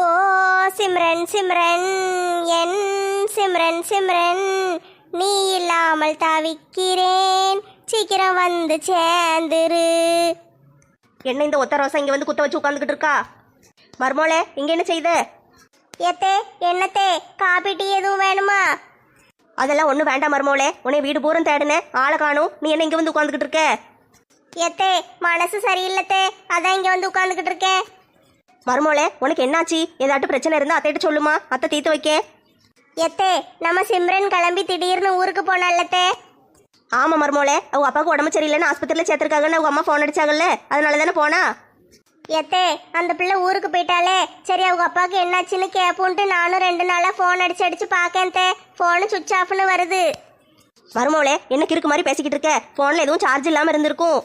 ஓ சிம்ரன் சிம்ரன் என் சிம்ரன் சிம்ரன் நீ இல்லாமல் தவிக்கிறேன். சீக்கிரம் வந்து சேர்ந்துரு. என்ன இந்த ஒத்த ரோசா இங்க வந்து குத்த வச்சு உட்காந்துக்கிட்டு இருக்கா? மர்மோளே இங்க என்ன செய்த? எத்தே என்னத்தே காபி டீ எதுவும் வேணுமா? அதெல்லாம் ஒன்றும் வேண்டாம் மர்மோளே. உன்னை வீடு பூரம் தேடினேன் ஆளை காணும். நீ என்ன இங்க வந்து உட்காந்துக்கிட்டு இருக்க? எத்தே மனசு சரியில்லத்தே. அதான் இங்க வந்து உட்காந்துக்கிட்டு இருக்கேன். மர்மோளே உனக்கு என்னாச்சு? ஏதாட்டும் பிரச்சனை இருந்தா அத்தைகிட்ட சொல்லுமா? அத்தை தீர்த்து வைக்க. எத்தே நம்ம சிம்ரன் கிளம்பி திடீர்னு ஊருக்கு போனாலத்தே ஆமா மர்மோளே அவங்க அப்பாவுக்கு உடம்பு சரியில்லைன்னு ஆஸ்பத்திரியில் சேர்த்திருக்காங்கன்னு அவங்க அம்மா ஃபோன் அடிச்சாங்கல்ல அதனால தானே போனா? எத்தே அந்த பிள்ளை ஊருக்கு போயிட்டாலே சரி அவங்க அப்பாவுக்கு என்னாச்சுன்னு கேப்போன்ட்டு நானும் ரெண்டு நாளா ஃபோன் அடிச்சு அடிச்சு பார்க்கேன் தே. ஃபோனு சுவிச் ஆஃப்னு வருது. மர்மோளே என்ன கிறுக்கு மாதிரி பேசிக்கிட்டு இருக்க? ஃபோனில் எதுவும் சார்ஜ் இல்லாமல் இருந்திருக்கும்.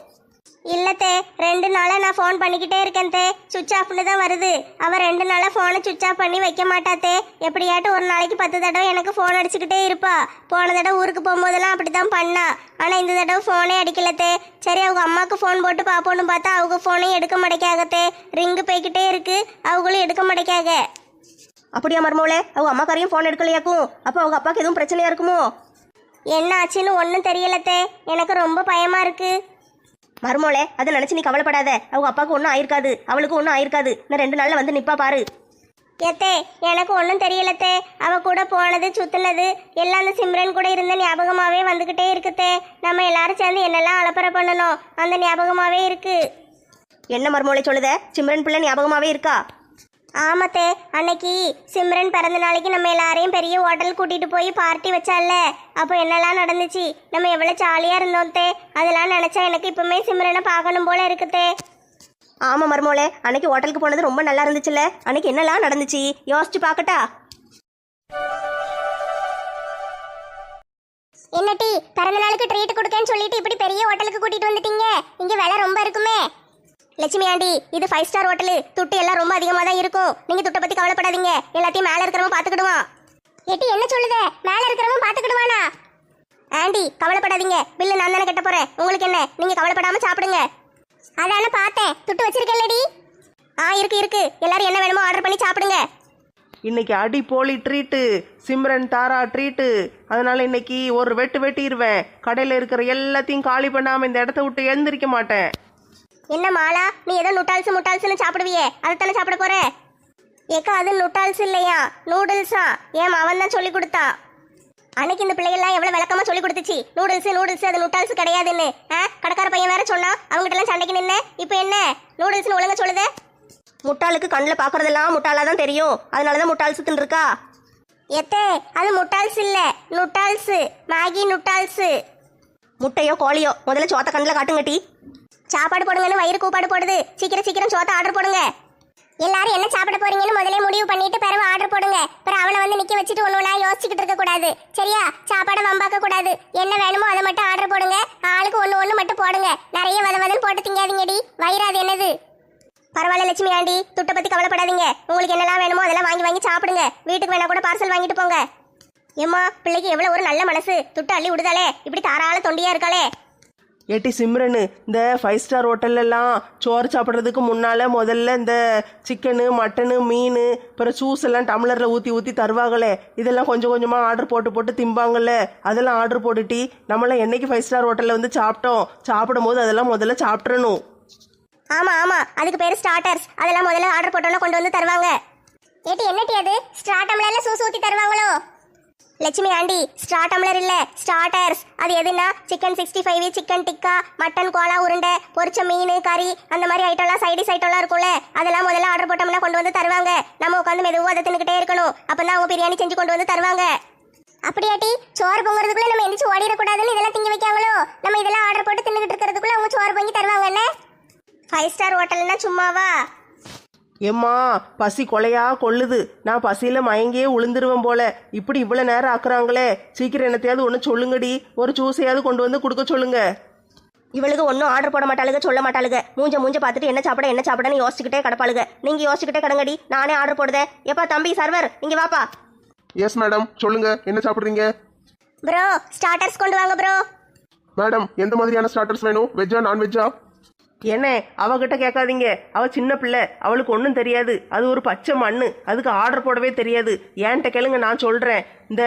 இல்லத்தே ரெண்டு நாளா நான் ஃபோன் பண்ணிக்கிட்டே இருக்கேன் தே. சுவிச் ஆஃப்னு தான் வருது. அவ ரெண்டு நாளா ஃபோனை சுவிச் ஆஃப் பண்ணி வைக்க மாட்டாத்தே எப்படியாட்டும் ஒரு நாளைக்கு பத்து தடவை எனக்கு ஃபோன் அடிச்சுக்கிட்டே இருப்பா. போன தடவை ஊருக்கு போகும்போதெல்லாம் அப்படி தான் பண்ணா. ஆனால் இந்த தடவை ஃபோனே அடிக்கலத்தே சரி அவங்க அம்மாவுக்கு ஃபோன் போட்டு பார்ப்போன்னு பார்த்தா அவங்க ஃபோனையும் எடுக்க மாட்டேக்காகத்தே ரிங்கு போய்கிட்டே இருக்கு. அவங்களும் எடுக்க மாட்டேக்காக. அப்படியா மர்மோளே அவங்க அம்மாக்காரையும் ஃபோன் எடுக்கலையாக்கும்? அப்போ அவங்க அப்பாவுக்கு எதுவும் பிரச்சனையா இருக்குமோ? என்ன ஆச்சுன்னு ஒன்றும் தெரியலத்தே எனக்கு ரொம்ப பயமா இருக்கு. மர்மோளே அதை நினைச்சு நீ கவலைப்படாத. அவங்க அப்பாவுக்கு ஒன்றும் ஆயிருக்காது. அவளுக்கு ஒன்றும் ஆயிருக்காது. நான் ரெண்டு நாள்ல வந்து நிப்பா பாரு. எத்தே எனக்கு ஒன்றும் தெரியலத்தே அவ கூட போனது சுத்துனது எல்லாம் அந்த சிம்ரன் கூட இருந்த ஞாபகமாவே வந்துகிட்டே இருக்குத்தே நம்ம எல்லாரும் சேர்ந்து என்னெல்லாம் அலப்பறை பண்ணணும் அந்த ஞாபகமாவே இருக்கு. என்ன மர்மோளை சொல்லுத? சிம்ரன் பிள்ளை ஞாபகமாவே இருக்கா? ஆமாத்தே அன்னைக்கு சிம்ரன் பிறந்த நாளைக்கு நம்ம எல்லாரையும் பெரிய ஹோட்டல் கூட்டிட்டு போய் பார்ட்டி வச்சால அப்போ என்னெல்லாம் நடந்துச்சு? நம்ம எவ்வளவு ஜாலியா இருந்தோம் தே அதெல்லாம் நினைச்சா எனக்கு இப்பவுமே சிம்ரனை பார்க்கணும் போல இருக்குத்தே. ஆமா மர்மோளே அன்னைக்கு ஹோட்டலுக்கு போனது ரொம்ப நல்லா இருந்துச்சுல்ல? அன்னைக்கு என்னெல்லாம் நடந்துச்சு? யோசிச்சு பார்க்கட்டா என்னட்டி பிறந்த நாளுக்கு ட்ரீட் கொடுக்கேன்னு சொல்லிட்டு இப்படி பெரிய ஹோட்டலுக்கு கூட்டிட்டு வந்துட்டீங்க? இங்க விலை ரொம்ப இருக்குமே. லட்சுமி ஆண்டி இது ஃபைவ் ஸ்டார் ஹோட்டலு துட்டு எல்லாம் ரொம்ப அதிகமாக தான் இருக்கும். நீங்கள் துட்டை பற்றி கவலைப்படாதீங்க. எல்லாத்தையும் மேலே இருக்கிறவன் பாத்துக்கிடுவான் எட்டி என்ன சொல்லுத? மேலே இருக்கிறவன் பார்த்துக்கிடுவானா? ஆண்டி கவலைப்படாதீங்க. பில்லு நான் தானே கட்ட போகிறேன் உங்களுக்கு என்ன? நீங்கள் கவலைப்படாமல் சாப்பிடுங்க. அதான பார்த்தேன். துட்டு வச்சிருக்கேன்லடி. ஆ இருக்கு இருக்கு. எல்லாரும் என்ன வேணுமோ ஆர்டர் பண்ணி சாப்பிடுங்க. இன்னைக்கு அடி போலி ட்ரீட்டு சிம்ரன் தாரா ட்ரீட்டு அதனால இன்னைக்கு ஒரு வெட்டு வெட்டிடுவேன் கடையில் இருக்கிற எல்லாத்தையும் காலி பண்ணாமல் இந்த இடத்த விட்டு எழுந்திருக்க மாட்டேன். என்ன மாலா நீ ஏதோ நுட்டால்ஸ் முட்டால்ஸ்னு சாப்பிடுவியே. அதைத்தானே சாப்பிட போற? ஏக்கா அது நுட்டால்ஸ் இல்லையா? நூடுல்ஸா? ஏன் அவன் தான் சொல்லி கொடுத்தா? அன்னைக்கு இந்த பிள்ளைகள்லாம் எவ்வளவு விளக்கமா சொல்லி கொடுத்துச்சு. நூடுல்ஸ் நூடுல்ஸ் அது நுட்டால்ஸ் கிடையாதுன்னு. ஆ? கடைக்கார பையன் வேற சொன்னா அவங்ககிட்ட எல்லாம் சண்டைக்கு நின்ன. இப்போ என்ன? நூடுல்ஸ்னு ஒழுங்க சொல்லுதே. முட்டாளுக்கு கண்ணில் பார்க்கறதெல்லாம் முட்டாளா தான் தெரியும். அதனால தான் முட்டாள் சுத்துன்னு எத்தே அது முட்டால்ஸ் இல்ல. நுட்டால்ஸ் மேகி நுட்டால்ஸ் முட்டையோ கோழியோ முதல்ல சோத்த கண்ணில் காட்டுங்கட்டி. சாப்பாடு போடுங்கன்னு வயிறு கூப்பாடு போடுது. சீக்கிரம் சீக்கிரம் சோத்த ஆர்டர் போடுங்க. எல்லாரும் என்ன சாப்பிட போறீங்கன்னு முதல்ல முடிவு பண்ணிட்டு பிறகு ஆர்டர் போடுங்க. பிறகு அவளை வந்து நிக்க வச்சுட்டு ஒண்ணுனா யோசிச்சுக்கிட்டு இருக்க கூடாது. சரியா? சாப்பாடை வம்பாக்க கூடாது. என்ன வேணுமோ அதை மட்டும் ஆர்டர் போடுங்க. ஆளுக்கு ஒண்ணு ஒண்ணு மட்டும் போடுங்க. நிறைய வத வதன்னு போட்டு திங்காதீங்கடி. வயிறாது என்னது? பரவாயில்ல லட்சுமி ஆண்டி துட்டை பத்தி கவலைப்படாதீங்க. உங்களுக்கு என்னெல்லாம் வேணுமோ அதெல்லாம் வாங்கி வாங்கி சாப்பிடுங்க. வீட்டுக்கு வேணா கூட பார்சல் வாங்கிட்டு போங்க. ஏம்மா பிள்ளைக்கு எவ்வளவு ஒரு நல்ல மனசு. துட்டு அள்ளி விடுதாலே இப்படி தாராள தொண்டியா இருக்காளே. ஏட்டி சிம்ரனு இந்த ஃபைவ் ஸ்டார் ஹோட்டல்லலாம் சோறு சாப்பிட்றதுக்கு முன்னால் முதல்ல இந்த சிக்கனு மட்டனு மீன் அப்புறம் ஜூஸ் எல்லாம் டம்ளரில் ஊற்றி ஊற்றி தருவாங்களே. இதெல்லாம் கொஞ்சம் கொஞ்சமாக ஆர்டர் போட்டு போட்டு திம்பாங்கல்ல. அதெல்லாம் ஆர்டர் போட்டுட்டி நம்மளாம் என்னைக்கு ஃபைவ் ஸ்டார் ஹோட்டலில் வந்து சாப்பிட்டோம் சாப்பிடும் போது அதெல்லாம் முதல்ல சாப்பிட்றணும் ஆமா ஆமா. அதுக்கு பேர் ஸ்டார்டர்ஸ் அதெல்லாம் முதல்ல ஆர்டர் போட்டோம்னா கொண்டு வந்து தருவாங்க. ஏட்டி என்னட்டி அது? ஸ்டார்டம்ல எல்லாம் சூஸ் ஊற்றி தருவாங்களோ? லட்சுமி ஆண்டி ஸ்டார் டம்ளர் இல்ல ஸ்டார்டர்ஸ் அது எதுனா chicken sixty five chicken tikka mutton Cola உருண்டை பொரிச்ச மீன் கறி அந்த மாதிரி ஐட்டம்லாம் சைடிஸ் ஐட்டம்லாம் இருக்கும்ல அதெல்லாம் முதல்ல ஆர்டர் போட்டோம்னா கொண்டு வந்து தருவாங்க. நம்ம உட்காந்து மெதுவாக அதை தின்னுக்கிட்டே இருக்கணும். அப்பதான் அவங்க பிரியாணி செஞ்சு கொண்டு வந்து தருவாங்க. அப்படியாட்டி சோறு பொங்குறதுக்குள்ள நம்ம எந்திரிச்சு ஓடிடக்கூடாதுன்னு இதெல்லாம் திங்க வைக்காங்களோ? நம்ம இதெல்லாம் ஆர்டர் போட்டு தின்னுக்கிட்டு இருக்கிறதுக்குள்ள அவங்க சோறு பொங்கி தருவாங்கல்ல? ஃபைவ் ஸ்டார் ஹோட்டல்னா சும்மாவா? ஏம்மா பசி கொலையா கொள்ளுது. நான் பசியில் மயங்கியே உளுந்துருவேன் போல. இப்படி இவ்வளோ நேரம் ஆக்குறாங்களே. சீக்கிரம் என்னத்தையாவது ஒன்று சொல்லுங்கடி. ஒரு ஜூஸையாவது கொண்டு வந்து கொடுக்க சொல்லுங்க. இவளுக்கு ஒன்றும் ஆர்டர் போட மாட்டாளுங்க சொல்ல மாட்டாளுங்க மூஞ்ச மூஞ்ச பார்த்துட்டு என்ன சாப்பிட என்ன சாப்பிடன்னு யோசிச்சுக்கிட்டே கிடப்பாளுங்க நீங்க யோசிச்சுக்கிட்டே கிடங்கடி. நானே ஆர்டர் போடுதேன் எப்பா தம்பி சர்வர் இங்க வாப்பா. எஸ் மேடம் சொல்லுங்க என்ன சாப்பிட்றீங்க? ப்ரோ ஸ்டார்டர்ஸ் கொண்டு வாங்க ப்ரோ மேடம் எந்த மாதிரியான ஸ்டார்டர்ஸ் வேணும்? வெஜ்ஜா நான்வெஜ்ஜா என்ன? அவகிட்ட கேட்காதீங்க. அவ சின்ன பிள்ளை. அவளுக்கு ஒன்றும் தெரியாது. அது ஒரு பச்சை மண்ணு. அதுக்கு ஆர்டர் போடவே தெரியாது. ஏன்ட்ட கேளுங்க நான் சொல்கிறேன் இந்த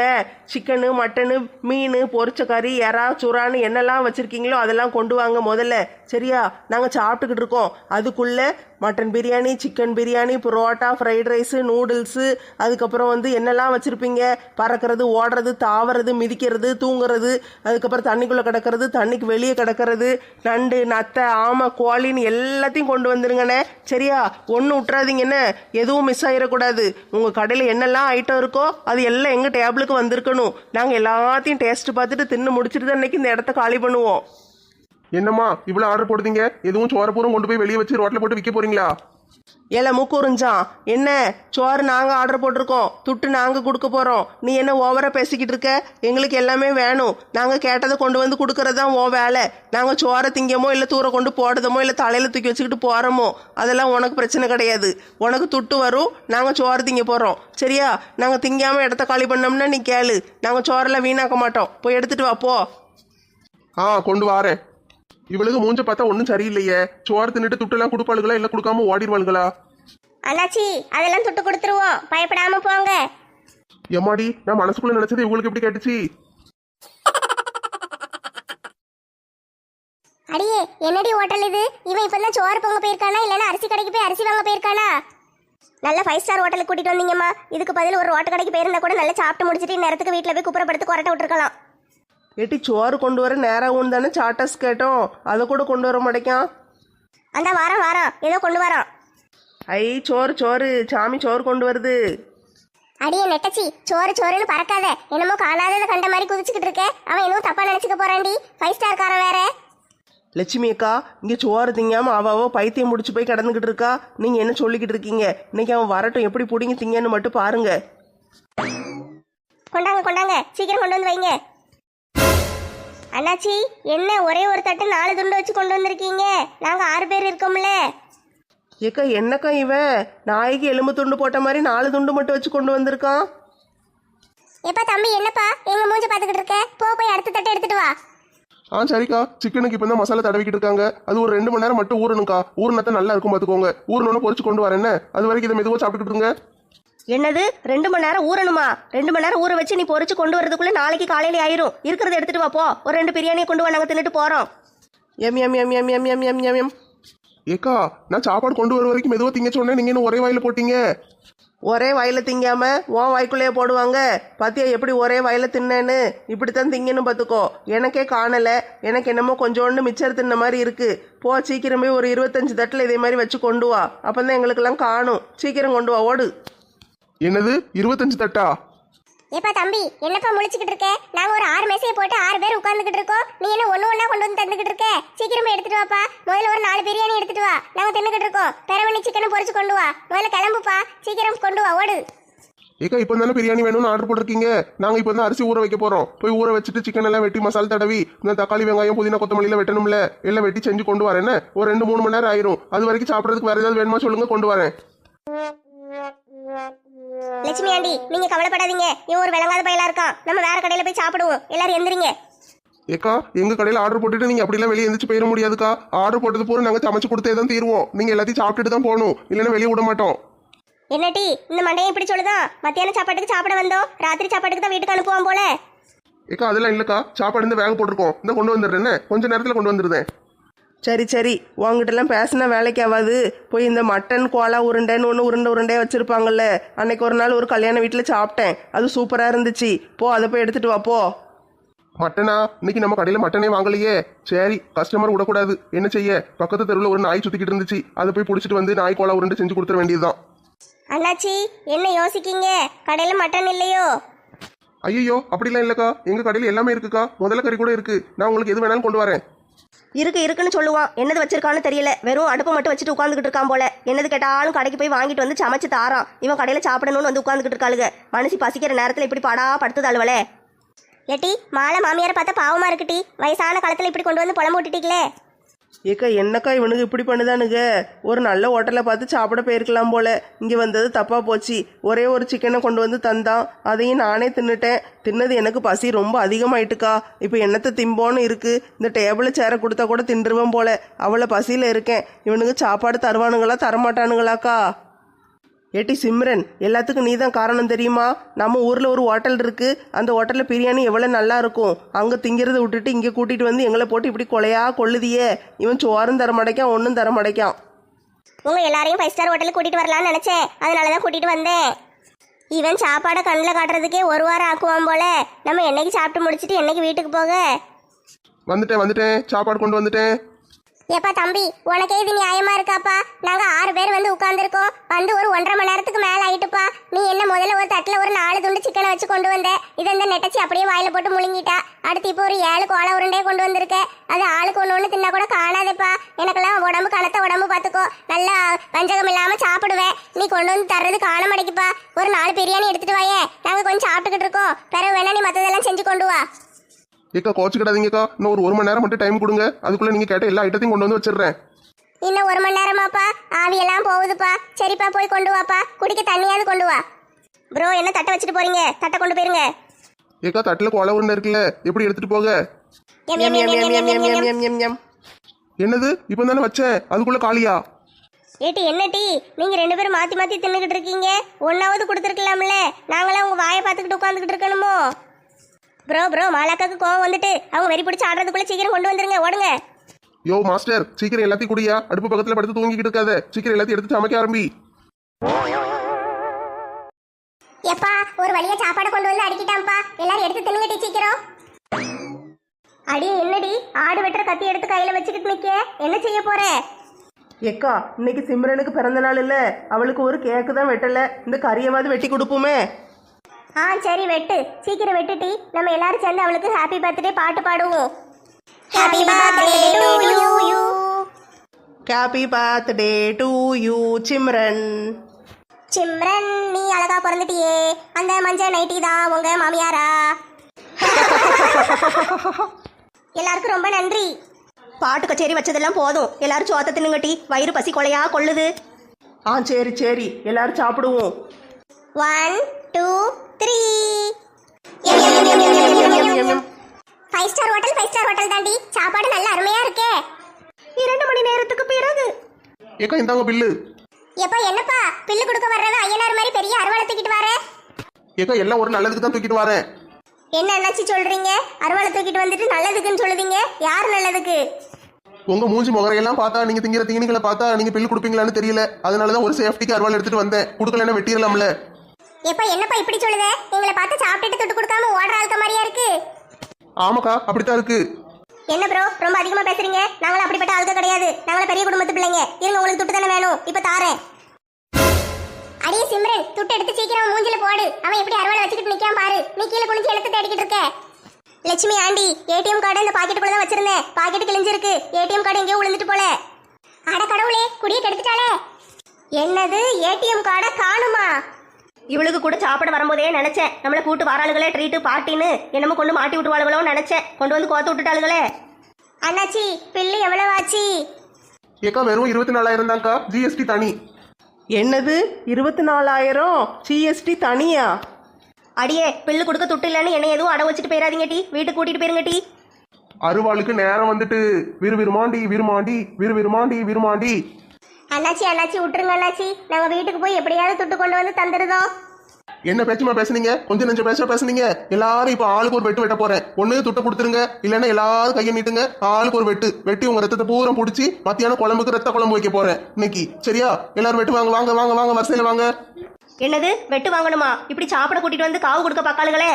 சிக்கனு மட்டனு மீன் பொரிச்ச கறி எறா சுறான்னு என்னெல்லாம் வச்சுருக்கீங்களோ அதெல்லாம் கொண்டு வாங்க முதல்ல. சரியா? நாங்கள் சாப்பிட்டுக்கிட்டு இருக்கோம். அதுக்குள்ளே mutton biryani chicken biryani parotta fried rice noodles அதுக்கப்புறம் வந்து என்னெல்லாம் வச்சுருப்பீங்க? பறக்கிறது ஓடுறது தாவறது மிதிக்கிறது தூங்குறது அதுக்கப்புறம் தண்ணிக்குள்ளே கிடக்கிறது தண்ணிக்கு வெளியே கிடக்கிறது நண்டு நத்தை ஆமை கோழின்னு எல்லாத்தையும் கொண்டு வந்துருங்கண்ணே. சரியா? ஒன்றும் விட்டுறாதீங்கண்ணே எதுவும் மிஸ் ஆகிடக்கூடாது உங்கள் கடையில் என்னெல்லாம் ஐட்டம் இருக்கோ அது எல்லாம் எங்கள் டேபிளுக்கு வந்திருக்கணும். நாங்கள் எல்லாத்தையும் டேஸ்ட் பார்த்துட்டு தின்னு முடிச்சிட்டு தான் இன்னைக்கு இந்த இடத்த காலி பண்ணுவோம். என்னம்மா இவ்வளோ ஆர்டர் போடுதீங்க? எதுவும் சோரப்பூரம் கொண்டு போய் வெளியே வச்சு ரோட்ல போட்டு விற்க போறீங்களா? ஏல மூக்குறிஞ்சான் என்ன? சோறு நாங்கள் ஆர்டர் போட்டிருக்கோம். துட்டு நாங்கள் கொடுக்க போகிறோம் நீ என்ன ஓவராக பேசிக்கிட்டு இருக்க? எங்களுக்கு எல்லாமே வேணும். நாங்கள் கேட்டதை கொண்டு வந்து கொடுக்கறது தான் ஓ வேலை. நாங்கள் சோறை திங்கமோ இல்லை தூர கொண்டு போடுதமோ இல்லை தலையில் தூக்கி வச்சுக்கிட்டு போகிறோமோ அதெல்லாம் உனக்கு பிரச்சனை கிடையாது. உனக்கு துட்டு வரும் நாங்கள் சோறு திங்க போகிறோம் சரியா? நாங்கள் திங்காமல் இடத்த காலி பண்ணோம்னா நீ கேளு. நாங்கள் சோறெல்லாம் வீணாக்க மாட்டோம். போய் எடுத்துகிட்டு வா போ. ஆ கொண்டு வாரேன். இவளுக்கு மூஞ்ச பார்த்தா ஒன்றும் சரியில்லையே. சோறு தின்னுட்டு துட்டெல்லாம் கொடுப்பாளுகளா? இல்லை கொடுக்காம ஓடிடுவாளுகளா? அண்ணாச்சி அதெல்லாம் துட்டு கொடுத்துருவோம். பயப்படாம போங்க. எம்மாடி நான் மனசுக்குள்ள நினைச்சது இவங்களுக்கு எப்படி கேட்டுச்சு. அடியே என்னடி ஹோட்டல் இது? இவன் இப்பதான் சோறு பொங்க போயிருக்கானா? இல்லைன்னா அரிசி கடைக்கு போய் அரிசி வாங்க போயிருக்கானா? நல்ல ஃபைவ் ஸ்டார் ஹோட்டலுக்கு கூட்டிட்டு வந்தீங்கம்மா. இதுக்கு பதில் ஒரு ரோட்டு கடைக்கு போயிருந்தா கூட நல்லா சாப்பிட்டு முடிச்சிட்டு நேரத்துக்கு வீட்டில் போய் குப்புறப்படுத்து கொரட்டை விட்டுருக்கலாம். எட்டி சோறு கொண்டு வர நேரம் உண்டு தானே சாட்டஸ் கேட்டோம். அதை கூட கொண்டு வர மாட்டேக்கான் அந்த வாரம் வாரம் ஏதோ கொண்டு வரோம் ஐ சோறு சோறு. சாமி சோறு கொண்டு வருது. அடியே நெட்டச்சி. சோறு சோறுன்னு பறக்காத. என்னமோ காணாததை கண்ட மாதிரி குதிச்சுக்கிட்டு இருக்க. அவன் என்னமோ தப்பா நினைச்சுக்க போறான்டி. ஃபைவ் ஸ்டார் காரன் வேற. லட்சுமி அக்கா இங்கே சோறு திங்காம அவ அவ பைத்தியம் முடிச்சு போய் கிடந்துக்கிட்டு இருக்கா. நீங்க என்ன சொல்லிக்கிட்டு இருக்கீங்க? இன்னைக்கு அவன் வரட்டும். எப்படி பிடிங்கி திங்கன்னு மட்டும் பாருங்க. கொண்டாங்க கொண்டாங்க. சீக்கிரம் கொண்டு வந்து வைங்க. அண்ணாச்சி என்ன ஒரே ஒரு தட்டு நாலு துண்டு வச்சு கொண்டு வந்திருக்கீங்க? நாங்க ஆறு பேர் இருக்கோம்ல. ஏக்கா என்னக்கா இவன் நாய்க்கு எலும்பு துண்டு போட்ட மாதிரி நாலு துண்டு மட்டும் வச்சு கொண்டு வந்திருக்கான். எப்பா தம்பி என்னப்பா? எங்க மூஞ்ச பாத்துக்கிட்டு இருக்க? போ போய் அடுத்த தட்டை எடுத்துட்டு வா. ஆ சரிக்கா. சிக்கனுக்கு இப்போ தான் மசாலா தடவிக்கிட்டு இருக்காங்க. அது ஒரு ரெண்டு மணி நேரம் மட்டும் ஊறணும்க்கா. ஊறினத்தான் நல்லா இருக்கும் பார்த்துக்கோங்க ஊறணும்னு பொரிச்சு கொண்டு வரேன் என்ன? அது வரைக்கும் இதை மெதுவாக சாப்பிட்டுட்டு இருங்க. என்னது? ரெண்டு மணி நேரம் ஊறணுமா? ரெண்டு மணி நேரம் ஊற வச்சு நீ பொரிச்சு கொண்டு வரதுக்குள்ள நாளைக்கு காலையில ஆயிரும். இருக்கிறத எடுத்துட்டு வா போ. ஒரு ரெண்டு பிரியாணியை கொண்டு வா நாங்க தின்னுட்டு போறோம். எம் எம் எம் எம் எம் எம் எம் எம். எம் ஏக்கா நான் சாப்பாடு கொண்டு வர வரைக்கும் மெதுவாக திங்க சொன்னேன். நீங்கள் ஒரே வாயில போட்டீங்க? ஒரே வாயில திங்காம உன் வாய்க்குள்ளேயே போடுவாங்க. பாத்தியா எப்படி ஒரே வாயில தின்னேன்னு? இப்படித்தான் திங்கன்னு பார்த்துக்கோ எனக்கே காணல. எனக்கு என்னமோ கொஞ்சோண்டு மிச்சர் தின்ன மாதிரி இருக்கு. போ சீக்கிரமே ஒரு இருபத்தஞ்சு தட்டில் இதே மாதிரி வச்சு கொண்டு வா. அப்பதான் எங்களுக்கெல்லாம் காணும். சீக்கிரம் கொண்டு வா ஓடு. என்னது? இருபத்தஞ்சு தட்டா? ஏப்பா தம்பி என்னப்பா முழிச்சுக்கிட்டு இருக்க? நாங்க ஒரு ஆறு மேசையை போட்டு ஆறு பேர் உட்கார்ந்துகிட்டு இருக்கோம். நீ என்ன ஒண்ணு ஒண்ணா கொண்டு வந்து தந்துகிட்டு இருக்க? சீக்கிரமா எடுத்துட்டு வாப்பா. முதல்ல ஒரு நாலு பிரியாணி எடுத்துட்டு வா. நாங்க தின்னுகிட்டு இருக்கோம். பெரவணி சிக்கனும் பொரிச்சு கொண்டு வா. முதல்ல கிளம்புப்பா. சீக்கிரம் கொண்டு வா ஓடு. ஏக்கா இப்போ தானே பிரியாணி வேணும்னு ஆர்டர் போட்டிருக்கீங்க? நாங்கள் இப்போ தான் அரிசி ஊற வைக்க போகிறோம் போய் ஊற வச்சுட்டு சிக்கன் எல்லாம் வெட்டி மசாலா தடவி இந்த தக்காளி வெங்காயம் புதினா கொத்தமல்லியில் வெட்டணும்ல? எல்லாம் வெட்டி செஞ்சு கொண்டு வரேன் ஒரு ரெண்டு மூணு மணி நேரம் ஆயிரும். அது வரைக்கும் சாப்பிட்றதுக்கு வேற ஏதாவது வேணுமா சொல்லுங்க கொண்டு வரேன். லட்சுமி ஆண்டி நீங்க கவலைப்படாதீங்க. இவன் ஒரு விளங்காத பையலா இருக்கான். நம்ம வேற கடையில போய் சாப்பிடுவோம். எல்லாரும் எந்திரிங்க. ஏக்கா எங்க கடையில் ஆர்டர் போட்டுட்டு நீங்க அப்படிலாம் வெளியே எந்திரிச்சு போயிட முடியாதுக்கா. ஆர்டர் போட்டது பூரா நாங்கள் சமைச்சு கொடுத்தே தான் தீருவோம். நீங்க எல்லாத்தையும் சாப்பிட்டுட்டு தான் போகணும். இல்லைன்னா வெளியே விட மாட்டோம். என்னடி இந்த மண்டையை இப்படி சொல்லுதான் மத்தியான சாப்பாட்டுக்கு சாப்பிட வந்தோம். ராத்திரி சாப்பாட்டுக்கு தான் வீட்டுக்கு அனுப்புவோம் போல. ஏக்கா அதெல்லாம் இல்லக்கா. சாப்பாடு இந்த வேக போட்டிருக்கோம். இந்த கொண்டு வந்துடுறேன். கொஞ்ச நேரத்தில் கொண்டு வந்துருந்தேன் சரி சரி. உங்ககிட்டலாம் பேசினா வேலைக்கு ஆகாது போய் இந்த மட்டன் கோலா உருண்டைன்னு ஒன்று உருண்டை உருண்டையாக வச்சுருப்பாங்கல்ல. அன்னைக்கு ஒரு நாள் ஒரு கல்யாண வீட்டில் சாப்பிட்டேன். அது சூப்பராக இருந்துச்சு. போ அதை போய் எடுத்துட்டு வா போ. மட்டனா? இன்னைக்கு நம்ம கடையில் மட்டனே வாங்கலையே. சரி கஸ்டமர் விடக்கூடாது. என்ன செய்ய? பக்கத்து தெருவில் ஒரு நாய் சுத்திக்கிட்டு இருந்துச்சு. அதை போய் பிடிச்சிட்டு வந்து நாய் கோலா உருண்டை செஞ்சு கொடுத்துட வேண்டியதுதான். அண்ணாச்சி என்ன யோசிக்கீங்க? கடையில மட்டன் இல்லையோ? ஐயோ அப்படிலாம் இல்லக்கா. எங்க கடையில் எல்லாமே இருக்குக்கா. முதல்ல கறி கூட இருக்கு. நான் உங்களுக்கு எது வேணாலும் கொண்டு வரேன். இருக்கு இருக்குன்னு சொல்லுவான். என்னது வச்சிருக்கான்னு தெரியல. வெறும் அடுப்பை மட்டும் வச்சுட்டு உட்காந்துக்கிட்டு இருக்கான் போல. என்னது கேட்டாலும் கடைக்கு போய் வாங்கிட்டு வந்து சமைச்சு தாரான். இவன் கடையில சாப்பிடணும்னு வந்து உட்காந்துக்கிட்டு இருக்காளுங்க மனசு பசிக்கிற நேரத்துல இப்படி படா படுத்துதாளுவலே ஏட்டி மாலை மாமியாரை பார்த்தா பாவமா இருக்குட்டி வயசான காலத்துல இப்படி கொண்டு வந்து புலம்பு விட்டுட்டீங்களே. ஏக்கா என்னக்கா இவனுக்கு இப்படி பண்ணுதானுங்க? ஒரு நல்ல ஹோட்டலை பார்த்து சாப்பிட போயிருக்கலாம் போல. இங்கே வந்தது தப்பாக போச்சு. ஒரே ஒரு சிக்கனை கொண்டு வந்து தந்தான். அதையும் நானே தின்னுட்டேன். தின்னது எனக்கு பசி ரொம்ப அதிகமாயிட்டுக்கா. இப்போ என்னத்தை திம்போன்னு இருக்கு. இந்த டேபிள் சேரை கொடுத்தா கூட தின்றுவேன் போல. அவ்வளோ பசியில் இருக்கேன். இவனுக்கு சாப்பாடு தருவானுங்களா தரமாட்டானுங்களாக்கா? ஏட்டி சிம்ரன் எல்லாத்துக்கும் நீ தான் காரணம் தெரியுமா? நம்ம ஊரில் ஒரு ஹோட்டல் இருக்கு. அந்த ஹோட்டலில் பிரியாணி எவ்வளோ நல்லா இருக்கும். அங்கே திங்கிறத விட்டுட்டு இங்கே கூட்டிகிட்டு வந்து எங்களை போட்டு இப்படி கொலையா கொள்ளுதியே. இவன் சோறும் தர மாட்டேக்கான் ஒன்றும் தர மாட்டேக்கான். உங்க எல்லாரையும் ஃபைவ் ஸ்டார் ஹோட்டலுக்கு கூட்டிட்டு வரலாம்னு நினைச்சேன். அதனால தான் கூட்டிட்டு வந்தேன். இவன் சாப்பாடை கண்ணில் காட்டுறதுக்கே ஒரு வாரம் ஆக்குவான் போல. நம்ம என்னைக்கு சாப்பிட்டு முடிச்சிட்டு என்னைக்கு வீட்டுக்கு போக? வந்துட்டேன் வந்துட்டேன். சாப்பாடு கொண்டு வந்துட்டேன். எப்பா தம்பி உனக்கே இது நியாயமா இருக்காப்பா? நாங்க ஆறு பேர் வந்து உட்கார்ந்துருக்கோம். வந்து ஒரு ஒன்றரை மணி நேரத்துக்கு மேல ஆயிட்டுப்பா. நீ என்ன முதல்ல ஒரு தட்டுல ஒரு நாலு துண்டு சிக்கனை வச்சு கொண்டு வந்த? இதை இந்த நெட்டச்சி அப்படியே வாயில போட்டு முழுங்கிட்டா. அடுத்து இப்போ ஒரு ஏழு கோல உருண்டையே கொண்டு வந்திருக்க. அது ஆளுக்கு ஒன்று ஒன்று தின்னா கூட காணாதேப்பா. எனக்கெல்லாம் உடம்பு கனத்த உடம்பு பார்த்துக்கோ. நல்லா வஞ்சகம் இல்லாம சாப்பிடுவேன். நீ கொண்டு வந்து தர்றது காண மாட்டேங்குப்பா ஒரு நாலு பிரியாணி எடுத்துட்டு வாயே. நாங்க கொஞ்சம் சாப்பிட்டுக்கிட்டு இருக்கோம். பிறகு வேணா நீ மத்ததெல்லாம் செஞ்சு கொண்டு வா. ஏக்கா கோச்சுக்கிடாதீங்கக்கா. இன்னும் ஒரு ஒரு மணி நேரம் மட்டும் டைம் கொடுங்க. அதுக்குள்ள நீங்க கேட்ட எல்லா ஐட்டத்தையும் கொண்டு வந்து வச்சிடுறேன். இன்னும் ஒரு மணி நேரமாப்பா. ஆவியெல்லாம் போகுதுப்பா. சரிப்பா போய் கொண்டு வாப்பா. குடிக்க தண்ணியாவது கொண்டு வா. ப்ரோ என்ன தட்டை வச்சுட்டு போறீங்க? தட்டை கொண்டு போயிருங்க. ஏக்கா தட்டுல கோல உருண்டை இருக்குல்ல. எப்படி எடுத்துட்டு போக? எம், எம், எம், எம், எம், எம், எம், எம். எம். எம் எம் என்னது? இப்போ தானே வச்சேன். அதுக்குள்ள காலியா? ஏட்டி என்ன டீ? நீங்க ரெண்டு பேரும் மாத்தி மாத்தி தின்னுகிட்டு இருக்கீங்க. ஒன்னாவது கொடுத்துருக்கலாம்ல. நாங்களாம் உங்க வாயை பார்த்துக்கிட்டு உட்காந்துக்கிட்டு இருக்கணுமோ? ப்ரோ ப்ரோ மாலாக்காக்கு கோவம் வந்துட்டு. அவங்க வெறி பிடிச்சி ஆடுறதுக்குள்ள சீக்கிரம் கொண்டு வந்துருங்க ஓடுங்க. யோ மாஸ்டர் சீக்கிரம் எல்லாத்தையும் குடியா. அடுப்பு பக்கத்துல படுத்து தூங்கிக்கிட்டு இருக்காத. சீக்கிரம் எல்லாத்தையும் எடுத்து சமைக்க ஆரம்பி. எப்பா ஒரு வழியா சாப்பாடு கொண்டு வந்து அடிக்கிட்டாம்ப்பா எல்லாரும் எடுத்து தின்னுங்க டீ சீக்கிரம். அடி என்னடி? ஆடு வெட்டுற கத்தி எடுத்து கையில வச்சுக்கிட்டு நிக்க என்ன செய்ய போற? ஏக்கா இன்னைக்கு சிம்ரனுக்கு பிறந்த நாள் இல்லை. அவளுக்கு ஒரு கேக்கு தான் வெட்டலை. இந்த கறியவாது வெட்டி கொடுப்போமே. ஆ சரி வெட்டு. சீக்கிரம் வெட்டுட்டி நம்ம எல்லாரும் சேர்ந்து அவளுக்கு ஹாப்பி பர்த்டே பாட்டு பாடுவோம். Happy birthday to you happy birthday to you Simran Simran நீ அழகா பிறந்துட்டியே. அந்த மஞ்சள் நைட்டி தான் உங்க மாமியாரா? எல்லாருக்கும் ரொம்ப நன்றி. பாட்டு கச்சேரி வச்சதெல்லாம் போதும். எல்லாரும் சோத்த தின்னுங்கட்டி வயிறு பசி கொலையா கொள்ளுது. ஆ சரி சரி. எல்லாரும் சாப்பிடுவோம். One two three five star hotel five star hotel தாண்டி. சாப்பாடு நல்ல அருமையா இருக்கே. இரண்டு மணி நேரத்துக்கு பிறகு. ஏக்கா இந்தாங்க பில்லு. எப்பா என்னப்பா? பில்லு கொடுக்க வர்றவ ஐயனார் மாதிரி பெரிய அருவாளை தூக்கிட்டு வர? ஏக்கா எல்லாம் ஒரு நல்லதுக்கு தான் தூக்கிட்டு வரேன். என்ன அண்ணாச்சி சொல்றீங்க? அருவாளை தூக்கிட்டு வந்துட்டு நல்லதுக்குன்னு சொல்லுதீங்க. யார் நல்லதுக்கு? உங்க மூஞ்சி முகரையெல்லாம் பார்த்தா நீங்க திங்கிற தீனிகளை பார்த்தா நீங்க பில்லு கொடுப்பீங்களான்னு தெரியல. அதனாலதான் ஒரு சேஃப்டிக்கு அருவாள் எடுத்துட்டு வந்தேன். கொடுக்கலன்னா வெட்டிடலாம்ல. எப்பா என்னப்பா இப்படி சொல்லுத? எங்களை பார்த்து சாப்பிட்டுட்டு தொட்டு கொடுக்காம ஓடுற ஆளுக்க மாதிரியா இருக்கு? ஆமாக்கா அப்படித்தான் இருக்கு. என்ன ப்ரோ ரொம்ப அதிகமா பேசுறீங்க? நாங்களும் அப்படிப்பட்ட ஆளுக்க கிடையாது. நாங்களும் பெரிய குடும்பத்து பிள்ளைங்க. இருங்க உங்களுக்கு துட்டு தானே வேணும். இப்ப தாரேன். அடியே சிம்ரன் துட்டு எடுத்து சீக்கிரம் மூஞ்சில போடு. அவன் எப்படி அறுவாளை வச்சுக்கிட்டு நிக்காம பாரு. நீ கீழே குனிஞ்சு எடுத்து தேடிக்கிட்டு இருக்க. லட்சுமி ஆண்டி ஏடிஎம் கார்டு இந்த பாக்கெட்டுக்குள்ள தான் வச்சிருந்தேன். பாக்கெட் கிழிஞ்சிருக்கு. ஏடிஎம் கார்டு எங்கேயோ விழுந்துட்டு போல. அட கடவுளே குடியை கெடுத்துட்டாளே. என்னது? ஏடிஎம் கார்டை காணுமா? இவளுக்கு கூட சாப்பிட வரும்போதே நினைச்சேன். நம்மளை கூட்டு வாராளுகளே ட்ரீட்டு பார்ட்டின்னு என்னமோ கொண்டு மாட்டி விட்டுவாளுகளோ நினைச்சேன். கொண்டு வந்து கோத்து விட்டுட்டாளுகளே. அண்ணாச்சி பில்லு எவ்வளவு ஆச்சு ஏக்கா வெறும் இருபத்தி நாலாயிரம் தான்க்கா. ஜிஎஸ்டி தனி. என்னது? இருபத்தி நாலாயிரம் சிஎஸ்டி தனியா? அடியே பில்லு கொடுக்க துட்டு இல்லைன்னு என்னை எதுவும் அட வச்சுட்டு போயிடாதீங்க டி. வீட்டுக்கு கூட்டிட்டு போயிருங்க டி. அருவாளுக்கு நேரம் வந்துட்டு விறு விருமாண்டி விருமாண்டி விறு விருமாண்டி விருமாண்டி அண்ணாச்சி அண்ணாச்சி விட்டுருங்க அண்ணாச்சி. நம்ம வீட்டுக்கு போய் எப்படியாவது துட்டு கொண்டு வந்து தந்துடுதோ என்ன பேச்சுமா பேசுனீங்க? கொஞ்சம் நெஞ்சம் பேச பேசுனீங்க. எல்லாரும் இப்ப ஆளுக்கு ஒரு வெட்டு வெட்ட போறேன். ஒண்ணு துட்டை கொடுத்துருங்க. இல்லைன்னா எல்லாரும் கையை நீட்டுங்க. ஆளுக்கு ஒரு வெட்டு. வெட்டி உங்க ரத்தத்தை பூரம் பிடிச்சி மத்தியானம் குழம்புக்கு ரத்த குழம்பு வைக்க போறேன். இன்னைக்கு. சரியா? எல்லாரும் வெட்டு வாங்க வாங்க வாங்க வாங்க. வரிசையில வாங்க. என்னது? வெட்டு வாங்கணுமா? இப்படி சாப்பிட கூட்டிட்டு வந்து காவு கொடுக்க பக்காளுங்களே